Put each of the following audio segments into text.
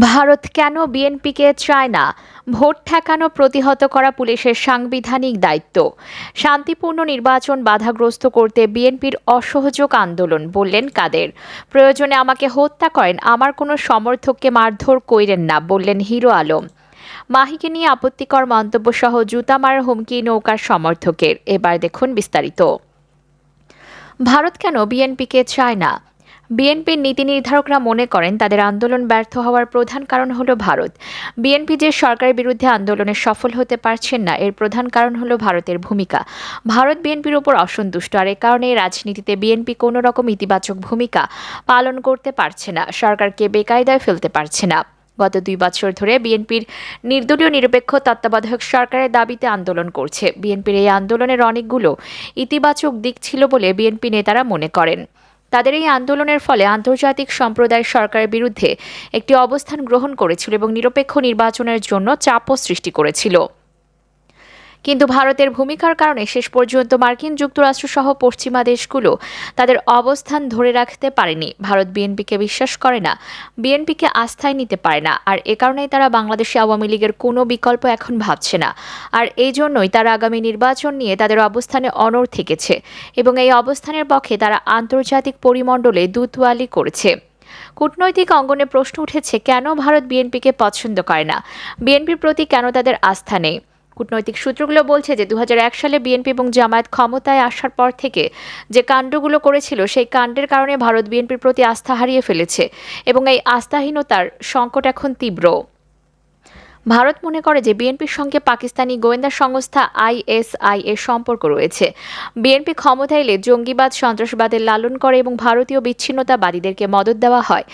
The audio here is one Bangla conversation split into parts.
ভারত কেন বিএনপিকে চায় না? ভোট ঠেকানো প্রতিহত করা পুলিশের সাংবিধানিক দায়িত্ব। শান্তিপূর্ণ নির্বাচন বাধাগ্রস্ত করতে বিএনপির অসহযোগ আন্দোলন, বললেন কাদের। প্রয়োজনে আমাকে হত্যা করেন, আমার কোনো সমর্থককে মারধর কইরেন না, বললেন হিরো আলম। মাহিকে নিয়ে আপত্তিকর মন্তব্য সহ জুতা হুমকি নৌকার সমর্থকের। এবার দেখুন বিস্তারিত। ভারত কেন বিএনপিকে চায় না? বিএনপির নীতি নির্ধারকরা মনে করেন তাদের আন্দোলন ব্যর্থ হওয়ার প্রধান কারণ হল ভারত। বিএনপি যে সরকারের বিরুদ্ধে আন্দোলনে সফল হতে পারছেন না, এর প্রধান কারণ হল ভারতের ভূমিকা। ভারত বিএনপির উপর অসন্তুষ্ট, আর এ কারণে রাজনীতিতে বিএনপি কোনো রকম ইতিবাচক ভূমিকা পালন করতে পারছে না। সরকারকে বেকায়দায় ফেলতে পারছে না। গত দুই বছর ধরে বিএনপির নির্দলীয় নিরপেক্ষ তত্ত্বাবধায়ক সরকারের দাবিতে আন্দোলন করছে। বিএনপির এই আন্দোলনের অনেকগুলো ইতিবাচক দিক ছিল বলে বিএনপি নেতারা মনে করেন। তাদের এই আন্দোলনের ফলে আন্তর্জাতিক সম্প্রদায় সরকারের বিরুদ্ধে একটি অবস্থান গ্রহণ করেছিল এবং নিরপেক্ষ নির্বাচনের জন্য চাপও সৃষ্টি করেছিল। কিন্তু ভারতের ভূমিকার কারণে শেষ পর্যন্ত মার্কিন যুক্তরাষ্ট্র সহ পশ্চিমা দেশগুলো তাদের অবস্থান ধরে রাখতে পারেনি। ভারত বিএনপিকে বিশ্বাস করে না, বিএনপিকে আস্থায় নিতে পারে না, আর এ কারণেই তারা বাংলাদেশে আওয়ামী লীগের কোনো বিকল্প এখন ভাবছে না। আর এই জন্যই তারা আগামী নির্বাচন নিয়ে তাদের অবস্থানে অনড় থেকেছে এবং এই অবস্থানের পক্ষে তারা আন্তর্জাতিক পরিমণ্ডলে দুতোয়ালি করেছে। কূটনৈতিক অঙ্গনে প্রশ্ন উঠেছে, কেন ভারত বিএনপিকে পছন্দ করে না? বিএনপির প্রতি কেন তাদের আস্থা নেই? কূটনৈতিক সূত্রগুলো বলছে যে দু হাজার এক সালে বিএনপি এবং জামায়াত ক্ষমতায় আসার পর থেকে যে কাণ্ডগুলো করেছিল, সেই কাণ্ডের কারণে ভারত বিএনপির প্রতি আস্থা হারিয়ে ফেলেছে এবং এই আস্থাহীনতার সংকট এখন তীব্র। ভারত মনে করে যে বিএনপির সঙ্গে পাকিস্তানি গোয়েন্দা সংস্থা আইএসআই এর সম্পর্ক রয়েছে। বিএনপি ক্ষমতা এলে জঙ্গিবাদ, সন্ত্রাসবাদের লালন করে এবং ভারতীয় বিচ্ছিন্নতাবাদীদেরকে মদত দেওয়া হয়।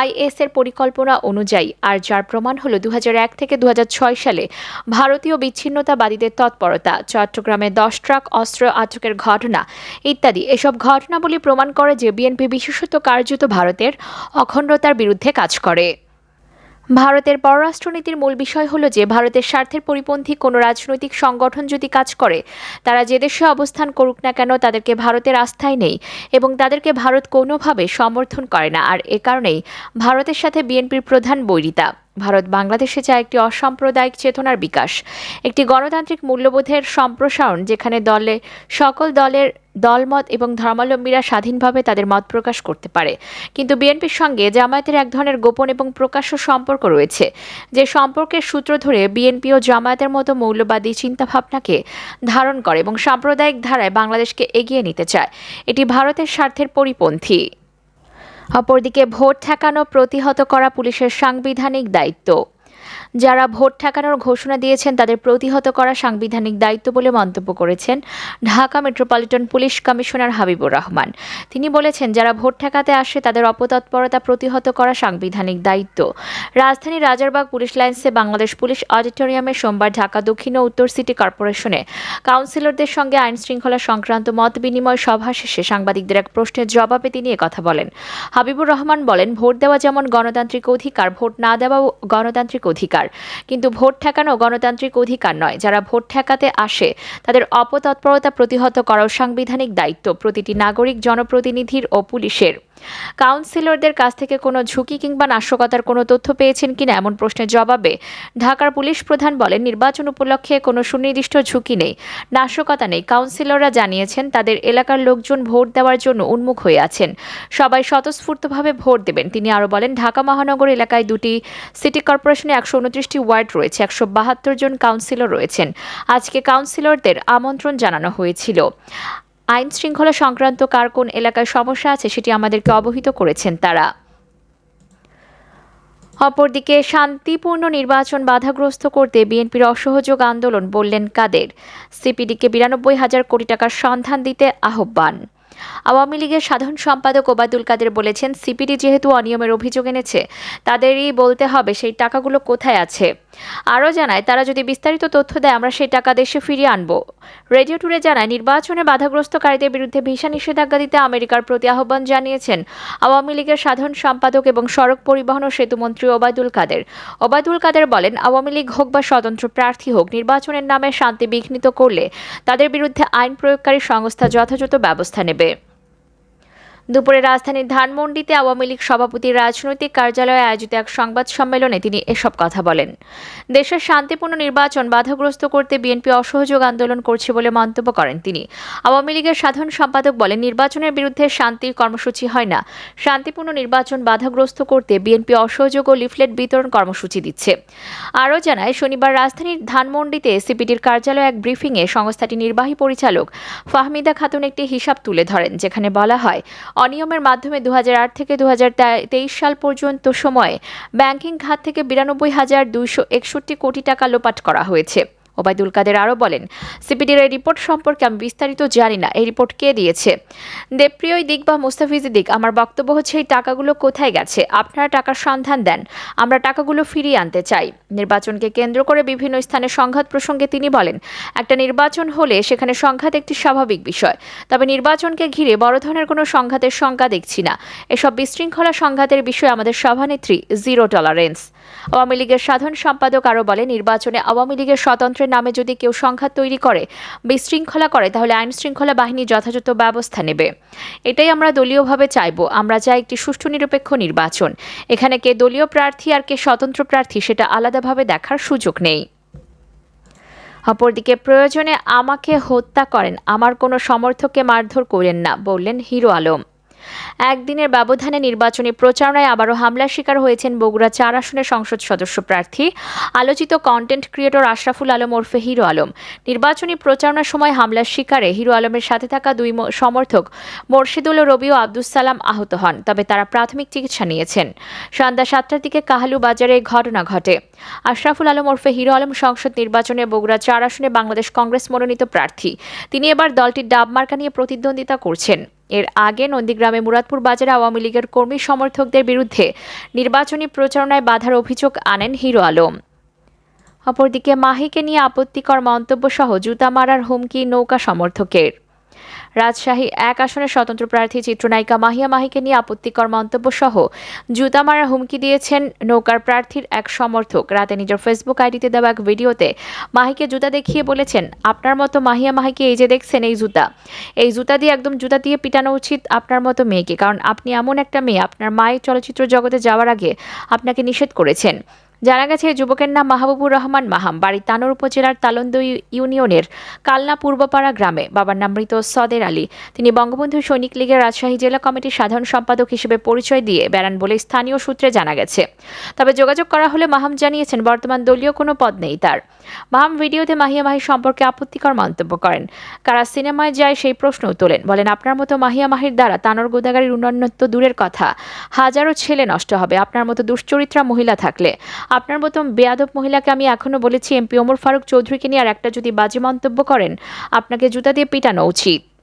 আইএস এর পরিকল্পনা অনুযায়ী, আর যার প্রমাণ হলো দু হাজার এক থেকে দু হাজার ছয় সালে, ভারতীয় বিচ্ছিন্নতাবাদীদের তৎপরতা, চট্টগ্রামে দশ ট্রাক, অস্ত্র আটকের ঘটনা ইত্যাদি। এসব ঘটনাবলী প্রমাণ করে যে বিএনপি বিশেষত কার্যত ভারতের অখণ্ডতার বিরুদ্ধে কাজ করে। ভারতের পররাষ্ট্রনীতির মূল বিষয় হলো যে, ভারতের স্বার্থের পরিপন্থী কোনো রাজনৈতিক সংগঠন যদি কাজ করে, তারা যে দেশে অবস্থান করুক না কেন তাদেরকে ভারতের আস্থায় নেই এবং তাদেরকে ভারত কোনোভাবে সমর্থন করে না। আর এ কারণেই ভারতের সাথে বিএনপির প্রধান বৈরিতা। ভারত বাংলাদেশে চায় একটি অসাম্প্রদায়িক চেতনার বিকাশ। একটি গণতান্ত্রিক মূল্যবোধের সম্প্রসারণ যেখানে দলে, সকল দলের দলমত এবং ধর্মাবলম্বীরা স্বাধীনভাবে তাদের মত প্রকাশ করতে পারে। কিন্তু বিএনপির সঙ্গে জামায়াতের এক ধরনের গোপন এবং প্রকাশ্য সম্পর্ক রয়েছে। যে সম্পর্কের সূত্র ধরে বিএনপি ও জামায়াতের মতো মৌলবাদী চিন্তাভাবনাকে ধারণ করে এবং সাম্প্রদায়িক ধারায় বাংলাদেশকে এগিয়ে নিতে চায়। এটি ভারতের স্বার্থের পরিপন্থী। অপরদিকে ভোট ঠেকানো, প্রতিহত করা পুলিশের সাংবিধানিক দায়িত্ব। যারা ভোট ঠেকানোর ঘোষণা দিয়েছেন, তাদের প্রতিহত করা সাংবিধানিক দায়িত্ব বলে মন্তব্য করেছেন Dhaka metropolitan police commissioner Habibur Rahman. তিনি বলেছেন, যারা ভোট ঠেকাতে আসে, তাদের অপতৎপরতা প্রতিহত করা সাংবিধানিক দায়িত্ব। রাজধানী রাজারবাগ পুলিশ লাইন্সে বাংলাদেশ পুলিশ অডিটোরিয়ামে সোমবার ঢাকা, দক্ষিণ ও উত্তর সিটি কর্পোরেশনে কাউন্সিলরদের সঙ্গে আইন শৃঙ্খলা সংক্রান্ত মত বিনিময় সভা শেষে সাংবাদিকদের এক প্রশ্নের জবাবে তিনি কথা বলেন। হাবিবুর রহমান বলেন, ভোট দেওয়া যেমন গণতান্ত্রিক অধিকার, ভোট না দেওয়াও গণতান্ত্রিক অধিকার। কিন্তু ভোট ঠেকানো গণতান্ত্রিক অধিকার নয়। যারা ভোট ঠেকাতে আসে, তাদের অপতৎপরতা প্রতিহত করাও সাংবিধানিক দায়িত্ব। প্রতিটি নাগরিক, জনপ্রতিনিধির ও পুলিশের। কাউন্সিলরদের কাছ থেকে কোনো ঝুঁকি কিংবা নাশকতার কোনো তথ্য পেয়েছেন কিনা এমন প্রশ্নের জবাবে ঢাকার পুলিশ প্রধান বলেন, নির্বাচন উপলক্ষে কোনো সুনির্দিষ্ট ঝুঁকি নেই, নাশকতা নেই। কাউন্সিলররা জানিয়েছেন, তাদের এলাকার লোকজন ভোট দেওয়ার জন্য উন্মুখ হয়ে আছেন। সবাই স্বতঃস্ফূর্তভাবে ভোট দেবেন। তিনি আরও বলেন, ঢাকা মহানগর এলাকায় দুটি সিটি কর্পোরেশনে একশো উনত্রিশটি ওয়ার্ড রয়েছে, একশো বাহাত্তর জন কাউন্সিলর রয়েছেন। আজকে কাউন্সিলরদের আমন্ত্রণ জানানো হয়েছিল। আইন শৃঙ্খলা সংক্রান্ত কার কোন এলাকায় সমস্যা আছে সেটি আমাদেরকে অবহিত করেছেন তারা। অপরদিকে শান্তিপূর্ণ নির্বাচন বাধাগ্রস্ত করতে বিএনপির অসহযোগ আন্দোলন বললেন কাদের। সিপিডিকে বিরানব্বই হাজার কোটি টাকার সন্ধান দিতে আহ্বান। আওয়ামী লীগের সাধারণ সম্পাদক ওবায়দুল কাদের বলেছেন, সিপিডি যেহেতু অনিয়মের অভিযোগ এনেছে, তাদেরই বলতে হবে সেই টাকাগুলো কোথায় আছে। আরও জানায়, তারা যদি বিস্তারিত তথ্য দেয়, আমরা সেই টাকা দেশে ফিরিয়ে আনব। রেডিও টুরে জানায়, নির্বাচনে বাধাগ্রস্তকারীদের বিরুদ্ধে ভিসা নিষেধাজ্ঞা দিতে আমেরিকার প্রতি আহ্বান জানিয়েছেন আওয়ামী লীগের সাধারণ সম্পাদক এবং সড়ক পরিবহন ও সেতুমন্ত্রী ওবায়দুল কাদের। ওবায়দুল কাদের বলেন, আওয়ামী লীগ হোক বা স্বতন্ত্র প্রার্থী হোক, নির্বাচনের নামে শান্তি বিঘ্নিত করলে তাদের বিরুদ্ধে আইন প্রয়োগকারী সংস্থা যথাযথ ব্যবস্থা নেবে। দুপুরে রাজধানীর ধানমন্ডিতে আওয়ামী লীগ সভাপতির রাজনৈতিক কার্যালয়ে আয়োজিত এক সংবাদ সম্মেলনে তিনি এসব কথা বলেন। দেশের শান্তিপূর্ণ নির্বাচন বাধাগ্রস্ত করতে বিএনপি অসহযোগ আন্দোলন করছে বলে মন্তব্য করেন তিনি। আওয়ামী লীগের সাধারণ সম্পাদক বলেন, নির্বাচনের বিরুদ্ধে শান্তির কর্মসূচি হয় না। শান্তিপূর্ণ নির্বাচন বাধাগ্রস্ত করতে বিএনপি অসহযোগ ও লিফলেট বিতরণ কর্মসূচি দিচ্ছে। আরও জানায়, শনিবার রাজধানীর ধানমন্ডিতে সিপিডির কার্যালয়ে এক ব্রিফিংয়ে সংস্থাটির নির্বাহী পরিচালক ফাহমিদা খাতুন একটি হিসাব তুলে ধরেন, যেখানে বলা হয় অনিয়মের মাধ্যমে দু হাজার আট থেকে দু হাজার তেইশ সাল পর্যন্ত সময়ে ব্যাংকিং খাত থেকে বিরানব্বই হাজার দুইশো একষট্টি কোটি টাকা লোপাট করা হয়েছে। ওবায়দুল কাদের আরও বলেন, সিপিডির এই রিপোর্ট সম্পর্কে আমি বিস্তারিত জানি না। এই রিপোর্ট কে দিয়েছে? দেবপ্রিয় দিক বা মুস্তাফিজি দিক, আমার বক্তব্য হচ্ছে এই টাকাগুলো কোথায় গেছে? আপনারা টাকার সন্ধান দেন। আমরা টাকাগুলো ফিরিয়ে আনতে চাই। নির্বাচনকে কেন্দ্র করে বিভিন্ন স্থানে সংঘাত প্রসঙ্গে তিনি বলেন, একটা নির্বাচন হলে সেখানে সংঘাত একটি স্বাভাবিক বিষয়। তবে নির্বাচনকে ঘিরে বড় ধরনের কোনো সংঘাতের সংখ্যা দেখছি না। এসব বিশৃঙ্খলা সংঘাতের বিষয়ে আমাদের সভানেত্রী, জিরো টলারেন্স। আওয়ামী লীগের সাধারণ সম্পাদক আরও বলে নির্বাচনে আওয়ামী লীগের স্বতন্ত্রের নামে যদি কেউ সংঘাত তৈরি করে, বিশৃঙ্খলা করে, তাহলে আইন শৃঙ্খলা বাহিনী যথাযথ ব্যবস্থা নেবে। এটাই আমরা দলীয়ভাবে চাইব। আমরা চাই একটি সুষ্ঠু নিরপেক্ষ নির্বাচন। এখানে কে দলীয় প্রার্থী আর কে স্বতন্ত্র প্রার্থী সেটা আলাদাভাবে দেখার সুযোগ নেই। অপরদিকে প্রয়োজনে আমাকে হত্যা করেন। আমার কোনো সমর্থককে মারধর করেন না, বললেন হিরো আলম। একদিনের ব্যবধানে নির্বাচনী প্রচারণায় আবারও হামলার শিকার হয়েছেন বগুড়া চার আসনের সংসদ সদস্য প্রার্থী। আলোচিত কন্টেন্ট ক্রিয়েটর আশরাফুল আলম ওরফে হিরো আলম। নির্বাচনী প্রচারণার সময় হামলার শিকারে হিরো আলমের সাথে থাকা দুই সমর্থক মোর্শেদুল রবি ও আব্দুস সালাম আহত হন, তবে তারা প্রাথমিক চিকিৎসা নিয়েছেন। সন্ধ্যা সাতটার দিকে কাহালু বাজারে ঘটনা ঘটে। আশরাফুল আলম ওরফে হিরো আলম সংসদ নির্বাচনে বগুড়া চার আসনে বাংলাদেশ কংগ্রেস মনোনীত প্রার্থী। তিনি এবার দলটির ডাব মার্কা নিয়ে প্রতিদ্বন্দ্বিতা করছেন। এর আগে নন্দীগ্রামে মুরাদপুর বাজারে আওয়ামী লীগের কর্মী সমর্থকদের বিরুদ্ধে নির্বাচনী প্রচারণায় বাধার অভিযোগ আনেন হিরো আলম। অপরদিকে মাহিকে নিয়ে আপত্তিকর মন্তব্য সহ জুতা মারার হুমকি নৌকা সমর্থকের। রাজশাহী এক আসনের স্বতন্ত্র প্রার্থী চিত্রনায়িকা মাহিয়া মাহিকে নিয়ে আপত্তিকর মন্তব্য সহ জুতা মারার হুমকি দিয়েছেন নৌকার প্রার্থীর এক সমর্থক। রাতে নিজের ফেসবুক আইডিতে দেওয়া এক ভিডিওতে মাহিকে জুতা দেখিয়ে বলেছেন, আপনার মতো মাহিয়া মাহিকে এই যে দেখছেন, এই জুতা। এই জুতা দিয়ে একদম জুতা দিয়ে পিটানো উচিত আপনার মতো মেয়েকে। কারণ আপনি এমন একটা মেয়ে, আপনার মায়ের চলচ্চিত্র জগতে যাওয়ার আগে আপনাকে নিষেধ করেছেন। জানা গেছে যুবকের নাম মাহবুবুর রহমান মাহাম। বাড়ি তানোর উপজেলার তালন্দ ইউনিয়নের কালনা পূর্বপাড়া গ্রামে। বাবার নাম মৃত সদের আলী। তিনি বঙ্গবন্ধু সৈনিক লীগের রাজশাহী জেলা কমিটির সাধারণ সম্পাদক হিসেবে পরিচয় দিয়ে বেড়ান বলে স্থানীয় সূত্রে জানা গেছে। তবে যোগাযোগ করা হলে মাহাম জানিয়েছেন, বর্তমান দলীয় কোনো পদ নেই তার। মাহাম ভিডিওতে মাহিয়া মাহি সম্পর্কে আপত্তিকর মন্তব্য করেন। কারা সিনেমায় যায় সেই প্রশ্নও তোলেন। বলেন, আপনার মতো মাহিয়া মাহির দ্বারা তানোর গোদাগাড়ির উন্নয়নত দূরের কথা। হাজারো ছেলে নষ্ট হবে। আপনার মতো দুশ্চরিত্রা মহিলা থাকলে আপনার মতো বেয়াদব মহিলাকে আমি এখনও বলেছি এমপি ওমর ফারুক চৌধুরীকে নিয়ে আর একটা যদি বাজে মন্তব্য করেন, আপনাকে জুতা দিয়ে পিটানো উচিত।